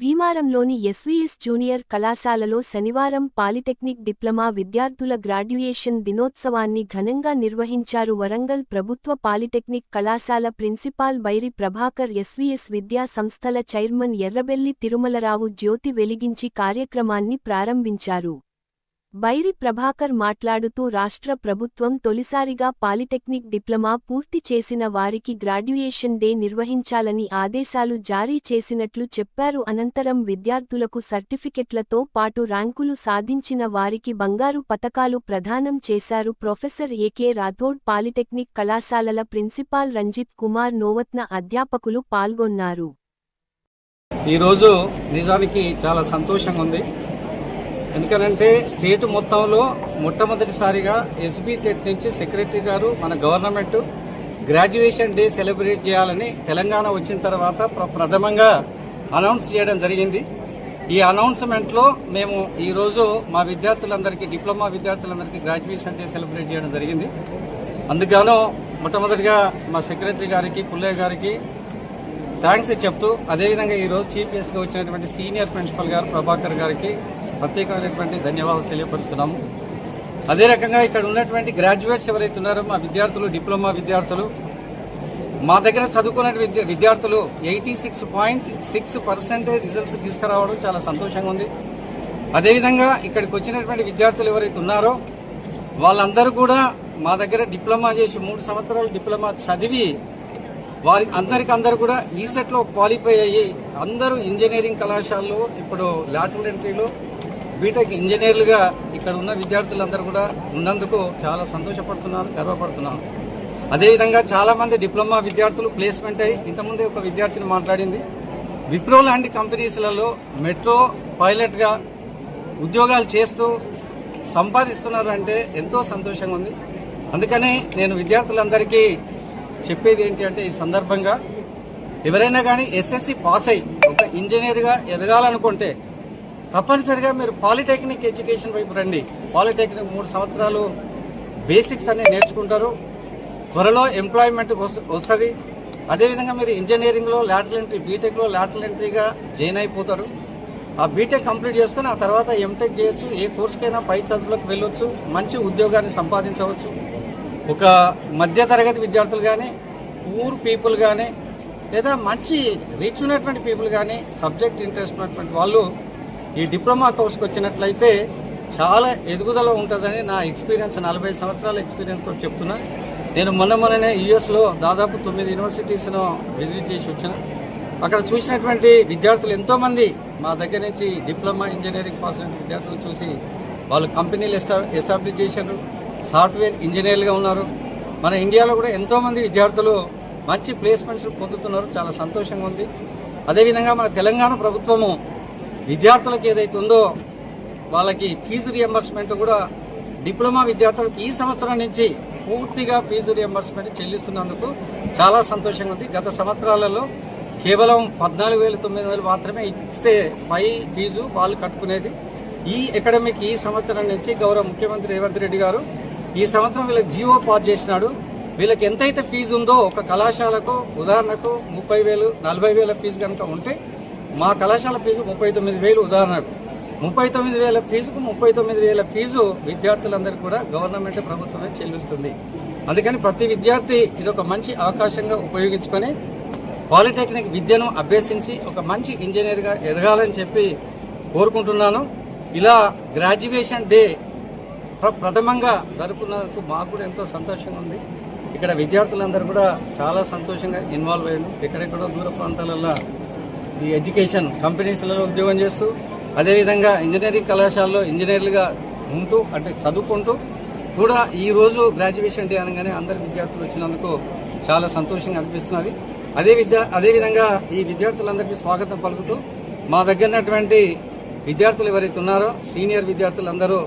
భీమారంలోని SVS junior కళాశాలలో శనివారం polytechnic diploma విద్యార్థుల గ్రాడ్యుయేషన్ దినోత్సవాన్ని ఘనంగా నిర్వహించారు వరంగల్ ప్రభుత్వ పాలిటెక్నిక్ కళాశాల ప్రిన్సిపాల్ బైరి ప్రభాకర్. ఎస్వీఎస్ విద్యా సంస్థల చైర్మన్ ఎర్రబెల్లి తిరుమలరావు జ్యోతి వెలిగించి కార్యక్రమాన్ని ప్రారంభించారు. బైరి ప్రభాకర్ మాట్లాడుతూ రాష్ట్ర ప్రభుత్వం తొలిసారిగా పాలిటెక్నిక్ డిప్లొమా పూర్తి చేసిన వారికి గ్రాడ్యుయేషన్ డే నిర్వహించాలని ఆదేశాలు జారీ చేసినట్లు చెప్పారు. అనంతరం విద్యార్థులకు సర్టిఫికెట్లతో పాటు ర్యాంకులు సాధించిన వారికి బంగారు పతకాలు ప్రదానం చేశారు. Professor A K Rathod polytechnic కళాశాలల ప్రిన్సిపాల్ రంజిత్ కుమార్ నోవత్న అధ్యాపకులు పాల్గొన్నారు. ఈరోజు నిజానికి చాలా సంతోషంగా ఉంది. ఎందుకనంటే స్టేట్ మొత్తంలో మొట్టమొదటిసారిగా ఎస్బీ టెట్ నుంచి సెక్రటరీ గారు మన గవర్నమెంట్ గ్రాడ్యుయేషన్ డే సెలబ్రేట్ చేయాలని తెలంగాణ వచ్చిన తర్వాత ప్ర- ప్రథమంగా అనౌన్స్ చేయడం జరిగింది. ఈ అనౌన్స్మెంట్లో మేము ఈరోజు మా విద్యార్థులందరికీ డిప్లొమా విద్యార్థులందరికీ గ్రాడ్యుయేషన్ డే సెలబ్రేట్ చేయడం జరిగింది. అందుకను మొట్టమొదటిగా మా సెక్రటరీ గారికి పుల్లయ్య గారికి థ్యాంక్స్ చెప్తూ అదేవిధంగా ఈరోజు చీఫ్ గెస్ట్గా వచ్చినటువంటి సీనియర్ ప్రిన్సిపల్ గారు ప్రభాకర్ గారికి ప్రత్యేకమైనటువంటి ధన్యవాదాలు తెలియపరుస్తున్నాము. అదే రకంగా ఇక్కడ ఉన్నటువంటి గ్రాడ్యుయేట్స్ ఎవరైతే ఉన్నారో మా విద్యార్థులు డిప్లొమా విద్యార్థులు మా దగ్గర చదువుకున్న విద్య- విద్యార్థులు eighty six point six percentage results తీసుకురావడం చాలా సంతోషంగా ఉంది. అదేవిధంగా ఇక్కడికి వచ్చినటువంటి విద్యార్థులు ఎవరైతే ఉన్నారో వాళ్ళందరూ కూడా మా దగ్గర డిప్లొమా చేసి మూడు సంవత్సరాలు డిప్లొమా చదివి వారి అందరికి అందరు కూడా e ఈసెట్లో క్వాలిఫై అయ్యి అందరూ ఇంజనీరింగ్ కళాశాలలో ఇప్పుడు లాటరల్ ఎంట్రీలో బీటెక్ ఇంజనీర్లుగా ఇక్కడ ఉన్న విద్యార్థులందరూ కూడా ఉన్నందుకు చాలా సంతోషపడుతున్నాను గర్వపడుతున్నాను. అదేవిధంగా చాలా మంది డిప్లొమా విద్యార్థులు ప్లేస్మెంట్ అయ్యి ఇంతకుముందే ఒక విద్యార్థిని మాట్లాడింది. విప్రో లాంటి కంపెనీస్లలో మెట్రో పైలట్గా ఉద్యోగాలు చేస్తూ సంపాదిస్తున్నారు అంటే ఎంతో సంతోషంగా ఉంది. అందుకని నేను విద్యార్థులందరికీ చెప్పేది ఏంటి అంటే ఈ సందర్భంగా ఎవరైనా కానీ ఎస్ఎస్సి పాస్ అయ్యి ఒక ఇంజనీర్గా ఎదగాలనుకుంటే తప్పనిసరిగా మీరు పాలిటెక్నిక్ ఎడ్యుకేషన్ వైపు రండి. పాలిటెక్నిక్ మూడు సంవత్సరాలు బేసిక్స్ అన్ని నేర్చుకుంటారు. త్వరలో ఎంప్లాయ్మెంట్ వస్తుంది. అదేవిధంగా మీరు ఇంజనీరింగ్లో లాటల్ ఎంట్రీ బీటెక్లో లాటల్ ఎంట్రీగా జాయిన్ అయిపోతారు. ఆ బీటెక్ కంప్లీట్ చేసుకుని ఆ తర్వాత ఎంటెక్ చేయొచ్చు. ఏ కోర్సుకైనా పై చదువులకు వెళ్ళొచ్చు. మంచి ఉద్యోగాన్ని సంపాదించవచ్చు. ఒక మధ్య తరగతి విద్యార్థులు కానీ పూర్ పీపుల్ కానీ లేదా మంచి రీచ్ ఉన్నటువంటి పీపుల్ కానీ సబ్జెక్ట్ ఇంట్రెస్ట్ ఉన్నటువంటి వాళ్ళు ఈ డిప్లొమా కోర్సుకు వచ్చినట్లయితే చాలా ఎదుగుదల ఉంటుందని నా ఎక్స్పీరియన్స్ నలభై సంవత్సరాల ఎక్స్పీరియన్స్తో చెప్తున్నా. నేను మొన్న మొన్ననే యుఎస్లో దాదాపు తొమ్మిది యూనివర్సిటీస్ను విజిట్ చేసి వచ్చిన. అక్కడ చూసినటువంటి విద్యార్థులు ఎంతోమంది మా దగ్గర నుంచి డిప్లొమా ఇంజనీరింగ్ పాస్ అయిన విద్యార్థులు చూసి వాళ్ళు కంపెనీలు ఎస్టా ఎస్టాబ్లిష్ చేశారు. సాఫ్ట్వేర్ ఇంజనీర్లుగా ఉన్నారు. మన ఇండియాలో కూడా ఎంతోమంది విద్యార్థులు మంచి ప్లేస్మెంట్స్ పొందుతున్నారు. చాలా సంతోషంగా ఉంది. అదేవిధంగా మన తెలంగాణ ప్రభుత్వము విద్యార్థులకు ఏదైతే ఉందో వాళ్ళకి ఫీజు రియంబర్స్మెంట్ కూడా డిప్లొమా విద్యార్థులకు ఈ సంవత్సరం నుంచి పూర్తిగా ఫీజు రియంబర్స్మెంట్ చెల్లిస్తున్నందుకు చాలా సంతోషంగా ఉంది. గత సంవత్సరాలలో కేవలం పద్నాలుగు వేల తొమ్మిది వందలు మాత్రమే ఇస్తే పై ఫీజు వాళ్ళు కట్టుకునేది. ఈ అకాడమిక్ ఈ సంవత్సరం నుంచి గౌరవ ముఖ్యమంత్రి రేవంత్ రెడ్డి గారు ఈ సంవత్సరం వీళ్ళకి జీవో పాస్ చేసినాడు. వీళ్ళకి ఎంతైతే ఫీజు ఉందో ఒక కళాశాలకు ఉదాహరణకు ముప్పై వేలు నలభై వేల ఫీజు కనుక ఉంటే మా కళాశాల ఫీజు ముప్పై తొమ్మిది వేలు ఉదాహరణకు. ముప్పై తొమ్మిది వేల ఫీజుకు ముప్పై తొమ్మిది వేల ఫీజు విద్యార్థులందరికీ కూడా గవర్నమెంట్ ప్రభుత్వమే చెల్లిస్తుంది. అందుకని ప్రతి విద్యార్థి ఇది ఒక మంచి అవకాశంగా ఉపయోగించుకొని పాలిటెక్నిక్ విద్యను అభ్యసించి ఒక మంచి ఇంజనీర్గా ఎదగాలని చెప్పి కోరుకుంటున్నాను. ఇలా గ్రాడ్యుయేషన్ డే ప్ర- ప్రథమంగా జరుపుకున్నందుకు మాకు కూడా ఎంతో సంతోషంగా ఉంది. ఇక్కడ విద్యార్థులందరూ కూడా చాలా సంతోషంగా ఇన్వాల్వ్ అయ్యారు. ఎక్కడెక్కడో దూర ప్రాంతాలలో ఈ ఎడ్యుకేషన్ కంపెనీస్లలో ఉద్యోగం చేస్తూ అదేవిధంగా ఇంజనీరింగ్ కళాశాలలో ఇంజనీర్లుగా ఉంటూ అంటే చదువుకుంటూ కూడా ఈ రోజు గ్రాడ్యుయేషన్ డే అనగానే అందరి విద్యార్థులు వచ్చినందుకు చాలా సంతోషంగా అనిపిస్తున్నది. అదే విద్యా అదేవిధంగా ఈ విద్యార్థులందరికీ స్వాగతం పలుకుతూ మా దగ్గర ఉన్నటువంటి విద్యార్థులు ఎవరైతే ఉన్నారో సీనియర్ విద్యార్థులందరూ